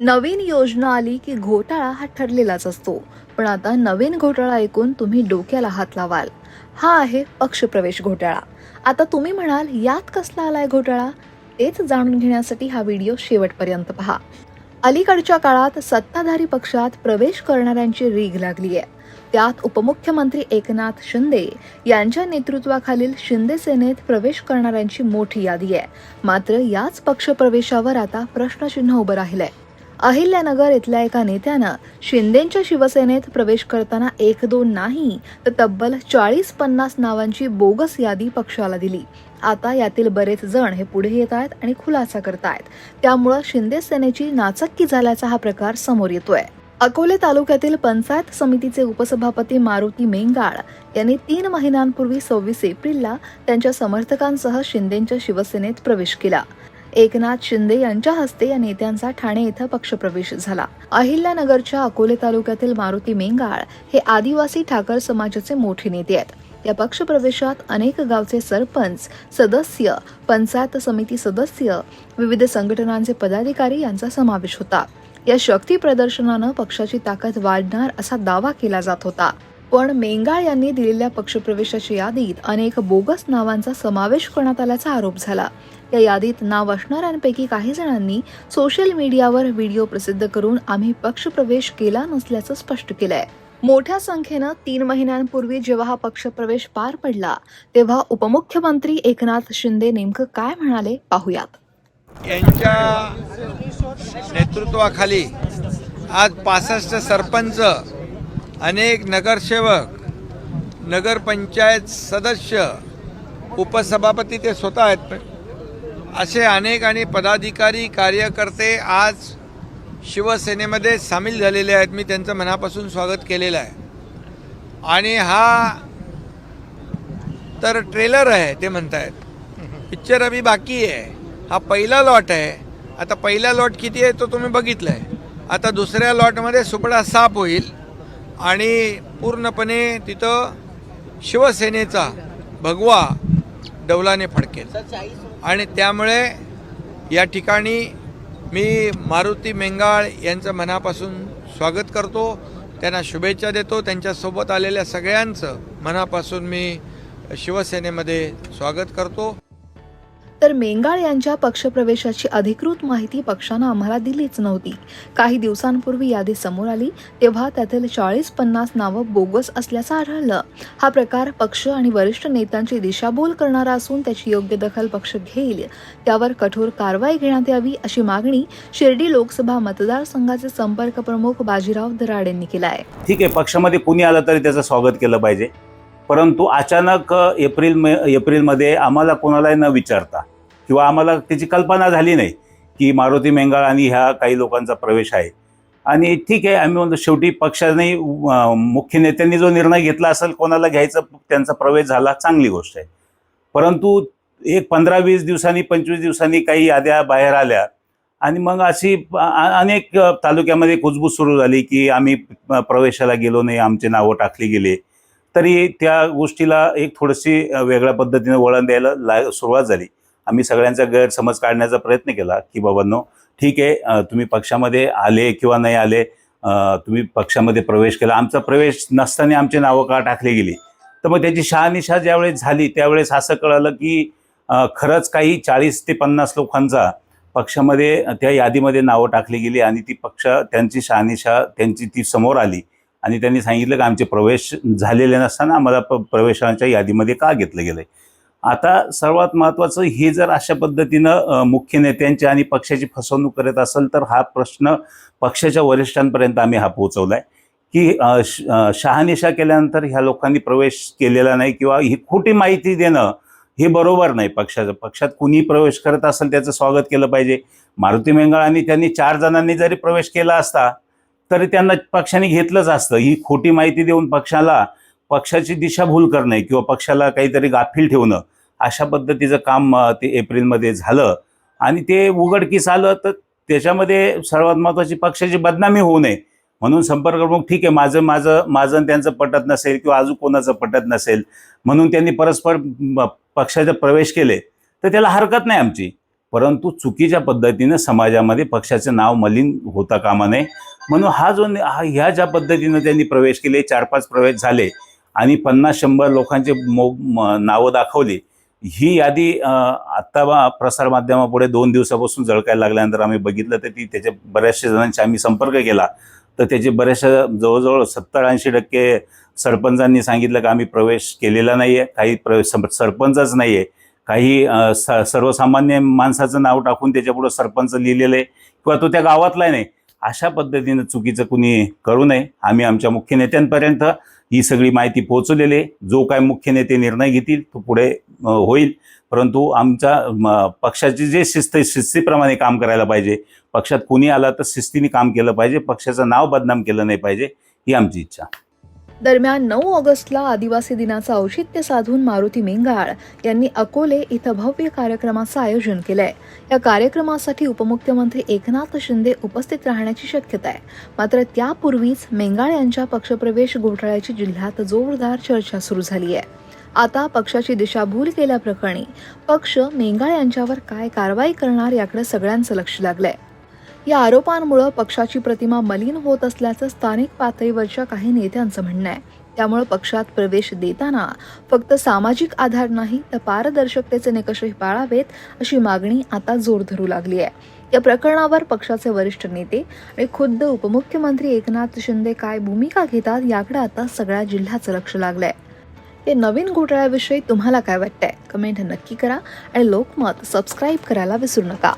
नवीन योजना आली की घोटाळा हा ठरलेलाच असतो. पण आता नवीन घोटाळा ऐकून तुम्ही डोक्याला हात लावाल. हा आहे पक्षप्रवेश घोटाळा. आता तुम्ही म्हणाल यात कसला आलाय घोटाळा? तेच जाणून घेण्यासाठी हा व्हिडिओ शेवटपर्यंत पहा. अलीकडच्या काळात सत्ताधारी पक्षात प्रवेश करणाऱ्यांची रीग लागली आहे त्यात उपमुख्यमंत्री एकनाथ शिंदे यांच्या नेतृत्वाखालील शिंदे सेनेत प्रवेश करणाऱ्यांची मोठी यादी आहे. मात्र याच पक्षप्रवेशावर आता प्रश्नचिन्ह उभं राहिलंय. अहिल्यानगर इथल्या एका नेत्यानं शिंदेच्या शिवसेनेत प्रवेश करताना एक दोन नाही तर तब्बल चाळीस पन्नास नावांची बोगस यादी पक्षाला दिली. आता यातील बरेच जण हे पुढे येत आहेत आणि खुलासा करतायत त्यामुळं शिंदे सेनेची नाचक्की झाल्याचा हा प्रकार समोर येतोय. अकोले तालुक्यातील पंचायत समितीचे उपसभापती मारुती मेंगाळ यांनी तीन महिन्यांपूर्वी सव्वीस एप्रिलला त्यांच्या समर्थकांसह शिंदेच्या शिवसेनेत प्रवेश केला. एकनाथ शिंदे यांच्या हस्ते या नेत्यांचा ठाणे इथं पक्षप्रवेश झाला. अहिल्यानगरच्या अकोले तालुक्यातील मारुती मेंगाळ हे आदिवासी ठाकर समाजाचे मोठे नेते आहेत. या पक्षप्रवेशात अनेक गावचे सरपंच सदस्य पंचायत समिती सदस्य विविध संघटनांचे पदाधिकारी यांचा समावेश होता. या शक्ती प्रदर्शनानं पक्षाची ताकद वाढणार असा दावा केला जात होता. पण मेंगाळ यांनी दिलेल्या पक्षप्रवेशाच्या यादीत अनेक बोगस नावांचा समावेश करण्यात आल्याचा आरोप झाला. या यादीत नाव असणाऱ्यांपैकी काही जणांनी सोशल मीडियावर व्हिडिओ प्रसिद्ध करून आम्ही पक्षप्रवेश केला नसल्याचं स्पष्ट केलंय. मोठ्या संख्येनं तीन महिन्यांपूर्वी जेव्हा हा पक्षप्रवेश पार पडला तेव्हा उपमुख्यमंत्री एकनाथ शिंदे नेमकं काय म्हणाले पाहुयात. यांच्या नेतृत्वाखाली आज पासष्ट सरपंच अनेक नगरसेवक नगरपंचायत सदस्य उपसभापती ते स्वतः आहेत. असे अनेक आणि पदाधिकारी कार्यकर्ते आज शिवसेनेमध्ये सामील झालेले आहेत. मी त्यांचं मनापासून स्वागत केलेलं आहे. आणि हा तर ट्रेलर आहे ते म्हणतायत. पिक्चर अभी बाकी आहे. हा पहिला लॉट आहे. आता पहिला लॉट किती आहे तो तुम्ही बघितला आहे आता दुसऱ्या लॉटमध्ये सुपडा साफ होईल. आणि पूर्णपणे तिथं शिवसेनेचा भगवा डौलाने फडकेल. आणि त्यामुळे या ठिकाणी मी मारुती मेंगाळ यांचं मनापासून स्वागत करतो. त्यांना शुभेच्छा देतो. त्यांच्यासोबत आलेल्या सगळ्यांचं मनापासून मी शिवसेनेमध्ये स्वागत करतो. तर मेंगाळ यांच्या पक्षप्रवेशाची अधिकृत माहिती पक्षानं आम्हाला दिलीच नव्हती. काही दिवसांपूर्वी यादी समोर आली तेव्हा त्यातील चाळीस पन्नास नावं बोगस असल्याचं आढळलं. हा प्रकार पक्ष आणि वरिष्ठ नेत्यांची दिशाभूल करणारा असून त्याची योग्य दखल पक्ष घेईल. त्यावर कठोर कारवाई घेण्यात यावी अशी मागणी शिर्डी लोकसभा मतदारसंघाचे संपर्क प्रमुख बाजीराव दराड यांनी केला आहे ठीक आहे पक्षामध्ये कुणी आलं तरी त्याचं स्वागत केलं पाहिजे. परंतु अचानक एप्रिल मे एप्रिलमध्ये आम्हाला कोणालाही न विचारता किंवा आम्हाला त्याची कल्पना झाली नाही की मारुती मेंगाळ आणि ह्या काही लोकांचा प्रवेश आहे. आणि ठीक आहे आम्ही म्हणतो शेवटी पक्षाने मुख्य नेत्यांनी जो निर्णय घेतला असेल कोणाला घ्यायचा त्यांचा प्रवेश झाला चांगली गोष्ट आहे. परंतु एक पंधरा वीस दिवसांनी पंचवीस दिवसांनी काही याद्या बाहेर आल्या आणि मग अशी अनेक तालुक्यामध्ये कुजबूज सुरू झाली की आम्ही प्रवेशाला गेलो नाही आमचे नावं टाकली गेले. तरी त्या गोष्टीला एक थोडीशी वेगळ्या पद्धतीने वळण द्यायला ला सुरुवात झाली. आम्ही सगळ्यांचा गैरसमज काढण्याचा प्रयत्न केला की बाबांनो ठीक आहे तुम्ही पक्षामध्ये आले किंवा नाही आले तुम्ही पक्षामध्ये प्रवेश केला. आमचा प्रवेश नसताना आमची नावं का टाकली गेली? तर मग त्याची शहानिशा ज्यावेळेस झाली त्यावेळेस असं कळालं की खरंच काही चाळीस ते पन्नास लोकांचा पक्षामध्ये त्या यादीमध्ये नावं टाकली गेली आणि ती पक्ष त्यांची शहानिशा त्यांची ती समोर आली. आणि त्यांनी सांगितलं की आमचे प्रवेश झालेले नसताना आम्हाला प- प्रवेशांच्या यादीमध्ये का घेतलं गेलंय? आता सर्वात महत्त्वाचं हे जर अशा पद्धतीनं मुख्य नेत्यांची आणि पक्षाची फसवणूक करत असेल तर हा प्रश्न पक्षाच्या वरिष्ठांपर्यंत आम्ही हा पोहोचवलाय. की शहानिशा केल्यानंतर ह्या लोकांनी प्रवेश केलेला नाही किंवा ही खोटी माहिती देणं हे बरोबर नाही पक्षाचं. पक्षात कुणी प्रवेश करत असेल त्याचं स्वागत केलं पाहिजे. मारुती मेंगाळ आणि त्यांनी चार जणांनी जरी प्रवेश केला असता तर त्यांना पक्षाने घेतलंच असतं. ही खोटी माहिती देऊन पक्षाला पक्षाची दिशाभूल करणे किंवा पक्षाला काहीतरी गाफील ठेवणं अशा पद्धतीचं काम ते एप्रिलमध्ये झालं. आणि ते उघडकीस आलं तर त्याच्यामध्ये सर्वात महत्त्वाची पक्षाची बदनामी होऊ नये. म्हणून संपर्क प्रमुख ठीक आहे माझं माझं माझं त्यांचं पटत नसेल किंवा अजून कोणाचं पटत नसेल म्हणून त्यांनी परस्पर पक्षाचे प्रवेश केले तर त्याला हरकत नाही आमची. परंतु चुकीच्या पद्धतीनं समाजामध्ये पक्षाचं नाव मलिन होता कामा नये. म्हणून हा जो हा ह्या ज्या पद्धतीनं त्यांनी प्रवेश केले चार पाच प्रवेश झाले आणि पन्नास शंभर लोकांचे मो नावं दाखवली ही यादी आत्ता बा प्रसारमाध्यमापुढे दोन दिवसापासून झळकायला लागल्यानंतर आम्ही बघितलं तर ती त्याच्या बऱ्याचशा जणांशी आम्ही संपर्क केला. तर त्याचे बऱ्याचशा जवळजवळ सत्तर ऐंशी टक्के सरपंचांनी सांगितलं की आम्ही प्रवेश केलेला नाही आहे काही प्रवेश सरपंचच नाही आहे काही स सर्वसामान्य माणसाचं नाव टाकून त्याच्यापुढं सरपंच लिहिलेलं आहे. किंवा तो त्या गावातला नाही. अशा पद्धतीनं चुकीचं कुणी करू नये. आम्ही आमच्या मुख्य नेत्यांपर्यंत ही सगळी माहिती पोहोचवलेली आहे. जो काय मुख्य नेते निर्णय घेतील तो पुढे होईल. परंतु आमच्या पक्षाची जे शिस्त आहे, शिस्तीप्रमाणे काम करायला पाहिजे. पक्षात कुणी आला तर शिस्तीने काम केलं पाहिजे. पक्षाचं नाव बदनाम केलं नाही पाहिजे ही आमची इच्छा. दरम्यान नऊ ऑगस्टला आदिवासी दिनाचं औचित्य साधून मारुती मेंगाळ यांनी अकोले इथं भव्य कार्यक्रमाचं आयोजन केलंय. या कार्यक्रमासाठी उपमुख्यमंत्री एकनाथ शिंदे उपस्थित राहण्याची शक्यता आहे. मात्र त्यापूर्वीच मेंगाळ यांच्या पक्षप्रवेश घोटाळ्याची जिल्ह्यात जोरदार चर्चा सुरू झाली आहे. आता पक्षाची दिशाभूल केल्याप्रकरणी पक्ष मेंगाळ यांच्यावर काय कारवाई करणार याकडे सगळ्यांचं लक्ष लागलंय. या आरोपांमुळे पक्षाची प्रतिमा मलिन होत असल्याचं स्थानिक पातळीवरच्या काही नेत्यांचं म्हणणं आहे. त्यामुळे पक्षात प्रवेश देताना फक्त सामाजिक आधार नाही तर पारदर्शकतेचे निकषही पाळावेत अशी मागणी आता जोर धरू लागली आहे. या प्रकरणावर पक्षाचे वरिष्ठ नेते आणि खुद्द उपमुख्यमंत्री एकनाथ शिंदे काय भूमिका घेतात याकडे आता सगळ्या जिल्ह्याचं लक्ष लागलंय. या नवीन घोटाळ्याविषयी तुम्हाला काय वाटतंय? कमेंट नक्की करा आणि लोकमत सबस्क्राईब करायला विसरू नका.